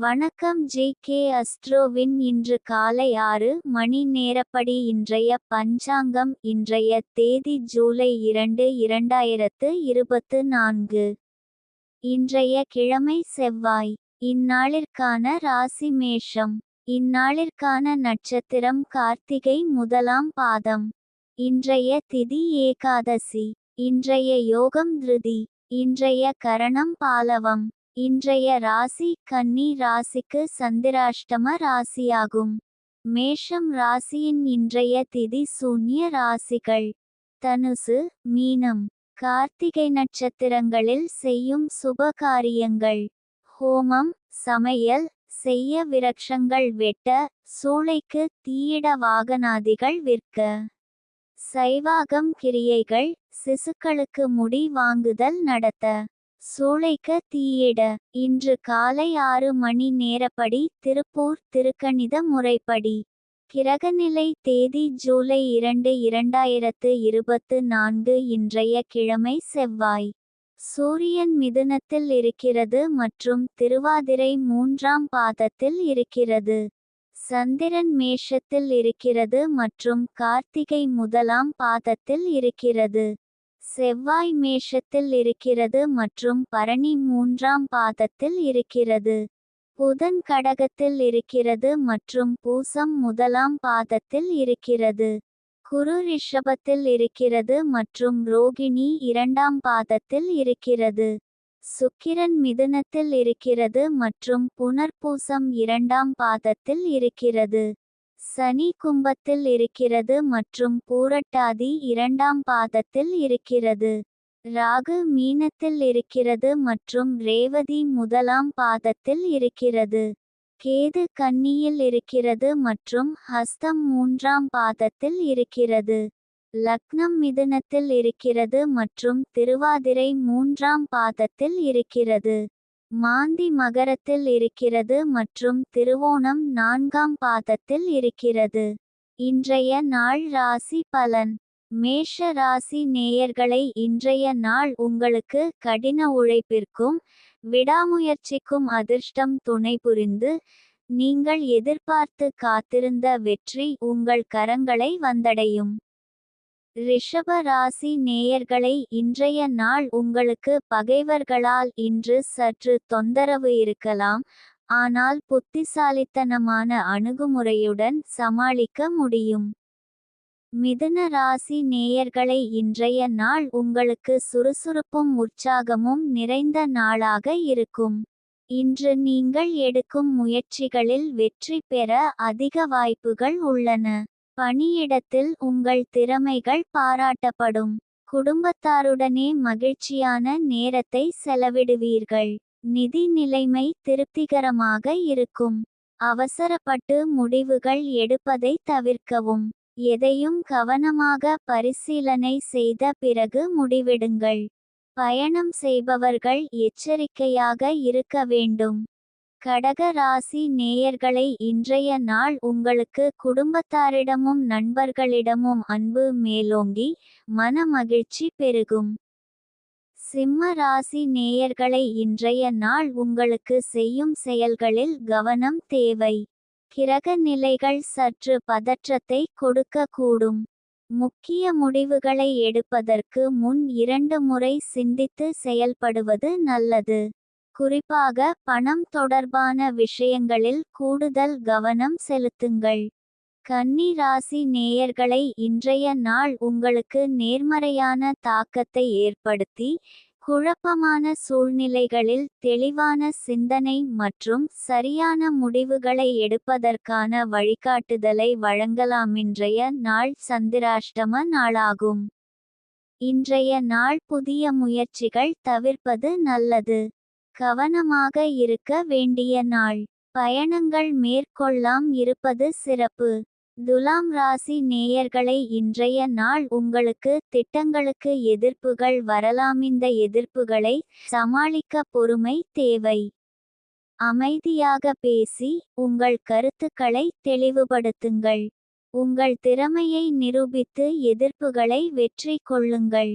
வணக்கம் J K அஸ்ட்ரோவின் இன்று காலை ஆறு மணி நேரப்படி இன்றைய பஞ்சாங்கம் இன்றைய தேதி ஜூலை இரண்டு இரண்டாயிரத்து இருபத்து நான்கு. இன்றைய கிழமை செவ்வாய். இந்நாளிற்கான ராசி மேஷம். இந்நாளிற்கான நட்சத்திரம் கார்த்திகை முதலாம் பாதம். இன்றைய திதி ஏகாதசி. இன்றைய யோகம் திருதி. இன்றைய கரணம் பாலவம். இன்றைய ராசி கன்னி ராசிக்கு சந்திராஷ்டம ராசியாகும். மேஷம் ராசியின் இன்றைய திதி சூன்ய ராசிகள். தனுசு மீனம் கார்த்திகை நட்சத்திரங்களில் செய்யும் சுப காரியங்கள் ஹோமம் சமையல் செய்ய விரக்ஷங்கள் வெட்ட சூளைக்கு தீயிட வாகனாதிகள் விற்க. சைவாகம் கிரியைகள் சிசுக்களுக்கு முடி வாங்குதல் நடத்த. சூளைக்க தீயிட. இன்று காலை ஆறு மணி நேரப்படி திருப்பூர் திருக்கணித முறைப்படி. கிரகநிலை தேதி ஜூலை இரண்டு இரண்டாயிரத்து இருபத்து நான்கு இன்றைய கிழமை செவ்வாய். சூரியன் மிதுனத்தில் இருக்கிறது மற்றும் திருவாதிரை மூன்றாம் பாதத்தில் இருக்கிறது. சந்திரன் மேஷத்தில் இருக்கிறது மற்றும் கார்த்திகை முதலாம் பாதத்தில் இருக்கிறது. செவ்வாய் மேஷத்தில் இருக்கிறது மற்றும் பரணி மூன்றாம் பாதத்தில் இருக்கிறது. புதன் கடகத்தில் இருக்கிறது மற்றும் பூசம் முதலாம் பாதத்தில் இருக்கிறது. குரு ரிஷபத்தில் இருக்கிறது மற்றும் ரோகிணி இரண்டாம் பாதத்தில் இருக்கிறது. சுக்கிரன் மிதுனத்தில் இருக்கிறது மற்றும் புனர்பூசம் இரண்டாம் பாதத்தில் இருக்கிறது. சனி கும்பத்தில் இருக்கிறது மற்றும் பூரட்டாதி இரண்டாம் பாதத்தில் இருக்கிறது. ராகு மீனத்தில் இருக்கிறது மற்றும் ரேவதி முதலாம் பாதத்தில் இருக்கிறது. கேது கன்னியில் இருக்கிறது மற்றும் ஹஸ்தம் மூன்றாம் பாதத்தில் இருக்கிறது. லக்னம் மிதுனத்தில் இருக்கிறது மற்றும் திருவாதிரை மூன்றாம் பாதத்தில் இருக்கிறது. மாந்தி மகரத்தில் இருக்கிறது மற்றும் திருவோணம் நான்காம் பாதத்தில் இருக்கிறது. இன்றைய நாள் ராசி பலன். மேஷ ராசி நேயர்களை இன்றைய நாள் உங்களுக்கு கடின உழைப்பிற்கும் விடாமுயற்சிக்கும் அதிர்ஷ்டம் துணை புரிந்து நீங்கள் எதிர்பார்த்து காத்திருந்த வெற்றி உங்கள் கரங்களை வந்தடையும். ரிஷப ராசி நேயர்களை இன்றைய நாள் உங்களுக்கு பகைவர்களால் இன்று சற்று தொந்தரவு இருக்கலாம். ஆனால் புத்திசாலித்தனமான அணுகுமுறையுடன் சமாளிக்க முடியும். மிதுன ராசி நேயர்களை இன்றைய நாள் உங்களுக்கு சுறுசுறுப்பும் உற்சாகமும் நிறைந்த நாளாக இருக்கும். இன்று நீங்கள் எடுக்கும் முயற்சிகளில் வெற்றி பெற அதிக வாய்ப்புகள் உள்ளன. பணியிடத்தில் உங்கள் திறமைகள் பாராட்டப்படும். குடும்பத்தாருடனே மகிழ்ச்சியான நேரத்தை செலவிடுவீர்கள். நிதி நிலைமை திருப்திகரமாக இருக்கும். அவசரப்பட்டு முடிவுகள் எடுப்பதை தவிர்க்கவும். எதையும் கவனமாக பரிசீலனை செய்த பிறகு முடிவெடுங்கள். பயணம் செய்பவர்கள் எச்சரிக்கையாக இருக்க வேண்டும். கடக ராசி நேயர்களை இன்றைய நாள் உங்களுக்கு குடும்பத்தாரிடமும் நண்பர்களிடமும் அன்பு மேலோங்கி மன மகிழ்ச்சி பெருகும். சிம்ம ராசி நேயர்களை இன்றைய நாள் உங்களுக்கு செய்யும் செயல்களில் கவனம் தேவை. கிரக நிலைகள் சற்று பதற்றத்தை கொடுக்கக்கூடும். முக்கிய முடிவுகளை எடுப்பதற்கு முன் இரண்டு முறை சிந்தித்து செயல்படுவது நல்லது. குறிப்பாக பணம் தொடர்பான விஷயங்களில் கூடுதல் கவனம் செலுத்துங்கள். கன்னி ராசி நேயர்களை இன்றைய நாள் உங்களுக்கு நேர்மறையான தாக்கத்தை ஏற்படுத்தி குழப்பமான சூழ்நிலைகளில் தெளிவான சிந்தனை மற்றும் சரியான முடிவுகளை எடுப்பதற்கான வழிகாட்டுதலை வழங்கலாமின்றைய நாள் சந்திராஷ்டம நாளாகும். இன்றைய நாள் புதிய முயற்சிகள் தவிர்ப்பது நல்லது. கவனமாக இருக்க வேண்டிய நாள். பயணங்கள் மேற்கொள்ளாம் இருப்பது சிறப்பு. துலாம் ராசி நேயர்களை இன்றைய நாள் உங்களுக்கு திட்டங்களுக்கு எதிர்ப்புகள் வரலாமிந்த எதிர்ப்புகளை சமாளிக்க பொறுமை தேவை. அமைதியாக பேசி உங்கள் கருத்துக்களை தெளிவுபடுத்துங்கள். உங்கள் திறமையை நிரூபித்து எதிர்ப்புகளை வெற்றி கொள்ளுங்கள்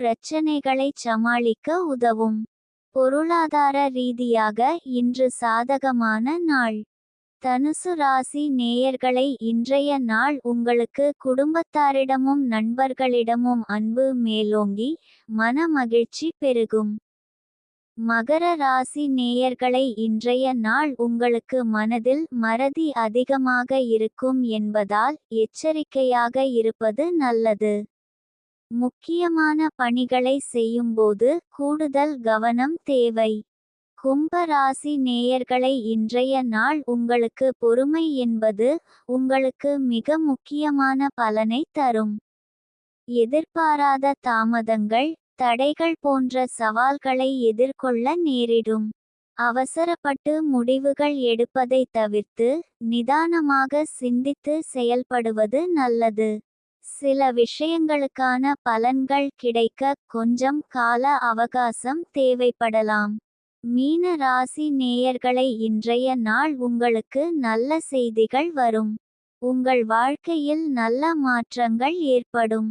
பிரச்சனைகளை சமாளிக்க உதவும். பொருளாதார ரீதியாக இன்று சாதகமான நாள். தனுசு ராசி நேயர்களை இன்றைய நாள் உங்களுக்கு குடும்பத்தாரிடமும் நண்பர்களிடமும் அன்பு மேலோங்கி மன மகிழ்ச்சி பெருகும். மகர ராசி நேயர்களை இன்றைய நாள் உங்களுக்கு மனதில் மறதி அதிகமாக இருக்கும் என்பதால் எச்சரிக்கையாக இருப்பது நல்லது. முக்கியமான பணிகளை செய்யும்போது கூடுதல் கவனம் தேவை. கும்ப ராசி நேயர்களை இன்றைய நாள் உங்களுக்கு பொறுமை என்பது உங்களுக்கு மிக முக்கியமான பலனை தரும். எதிர்பாராத தாமதங்கள் தடைகள் போன்ற சவால்களை எதிர்கொள்ள நேரிடும். அவசரப்பட்டு முடிவுகள் எடுப்பதை தவிர்த்து நிதானமாக சிந்தித்து செயல்படுவது நல்லது. சில விஷயங்களுக்கான பலன்கள் கிடைக்க கொஞ்சம் கால அவகாசம் தேவைப்படலாம். மீன ராசி நேயர்களை இன்றைய நாள் உங்களுக்கு நல்ல செய்திகள் வரும். உங்கள் வாழ்க்கையில் நல்ல மாற்றங்கள் ஏற்படும்.